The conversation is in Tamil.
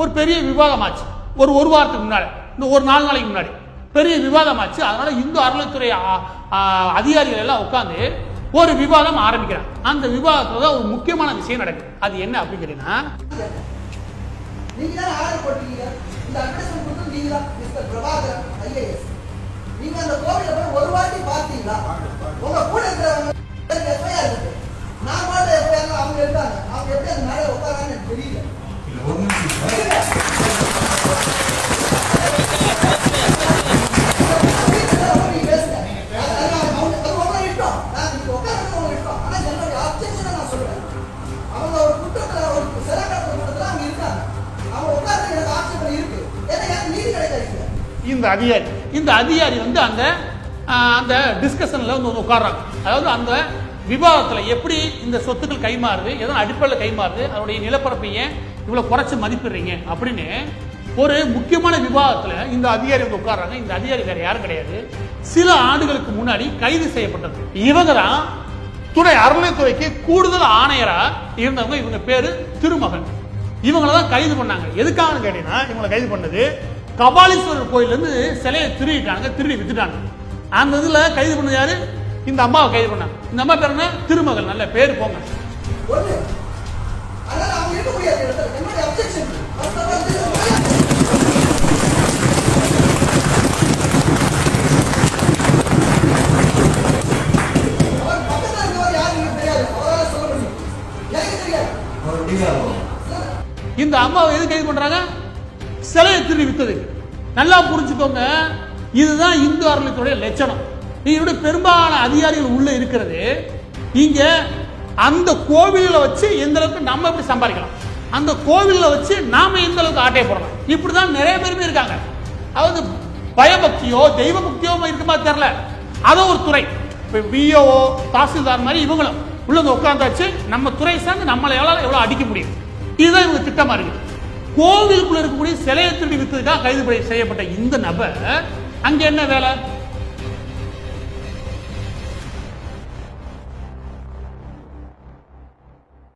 ஒரு பெரிய விவாதமாச்சு. ஒரு ஒரு வாரத்துக்கு முன்னாடி இந்த ஒரு நாலு நாளைக்கு முன்னாடி. பெரிய விவாதமாச்சு. அதனால இந்து அறநிலைத்துறை அதிகாரிகள் எல்லாம் உட்காந்து ஒரு விவாதம் ஆரம்பிக்கிறாங்க. அந்த விவாதத்துல தான் ஒரு முக்கியமான விஷயம் நடக்குது. அது என்ன அப்படிங்கிறீங்கன்னா நீங்க நீங்க அந்த கோவில போய் ஒரு வாட்டி உங்க இந்த அதிகாரி. இந்த அதிகாரி வந்து அந்த அந்த டிஸ்கஷனில் வந்து வந்து உட்கார்றாங்க. அதாவது அந்த விவாதத்தில் எப்படி இந்த சொத்துக்கள் கைமாறுது எதன் அடிப்படையில் கைமாறுது அதனுடைய நிலப்பரப்பை ஏன் குறைச்சி மதிப்பிடுறீங்க அப்படின்னு ஒரு முக்கியமான விவாதத்தில் இந்த அதிகாரி வந்து உட்காடுறாங்க இந்த அதிகாரி வேறு யாரும் கிடையாது. சில ஆண்டுகளுக்கு முன்னாடி கைது செய்யப்பட்டது. இவங்க தான் துறை அறநிலைத்துறைக்கு கூடுதல் ஆணையராக இருந்தவங்க. இவங்க பேர் திருமகன். இவங்கள தான் கைது பண்ணாங்க. எதுக்காகன்னு கேட்டீங்கன்னா இவங்களை கைது பண்ணது கபாலீஸ்வரர் கோயில்ல இருந்து சிலையை திருடிட்டாங்க திருடி வித்துட்டாங்க. அந்த இதுல கைது பண்ணது யாரு? இந்த அம்மாவை கைது பண்ணாங்க. இந்த அம்மா பேர் என்ன? திருமகள். நல்ல பேர் போங்க. இந்த அம்மாவை எது கைது பண்றாங்க? சிலையை திருடி வித்தது நல்லா புரிஞ்சுக்கோங்க இதுதான் இந்து அறநிலையத்துடைய லட்சணம். இதனுடைய பெரும்பாலான அதிகாரிகள் உள்ள இருக்கிறது இங்க அந்த கோவிலில் வச்சு எந்த அளவுக்கு நம்ம எப்படி சம்பாதிக்கலாம்? அந்த கோவிலில் வச்சு நாம எந்த அளவுக்கு ஆட்டை போடலாம்? இப்படிதான் நிறைய பேருமே இருக்காங்க. அதாவது பயபக்தியோ தெய்வ பக்தியோ இருக்குமா தெரியல. அதோ ஒரு துறை. இப்போ பிஓ தாசில்தார் மாதிரி இவங்களும் உள்ள வந்து உட்காந்தாச்சு நம்ம துறை சார்ந்து நம்மளை எவ்வளோ எவ்வளோ அடிக்க முடியும்? இதுதான் இவங்க திட்டமா இருக்குது. கோவிலுக்குள்ள இருக்கக்கூடிய சிலையை திருடி வித்ததுக்காக கைது செய்யப்பட்ட இந்த நபர் அங்க என்ன வேலை?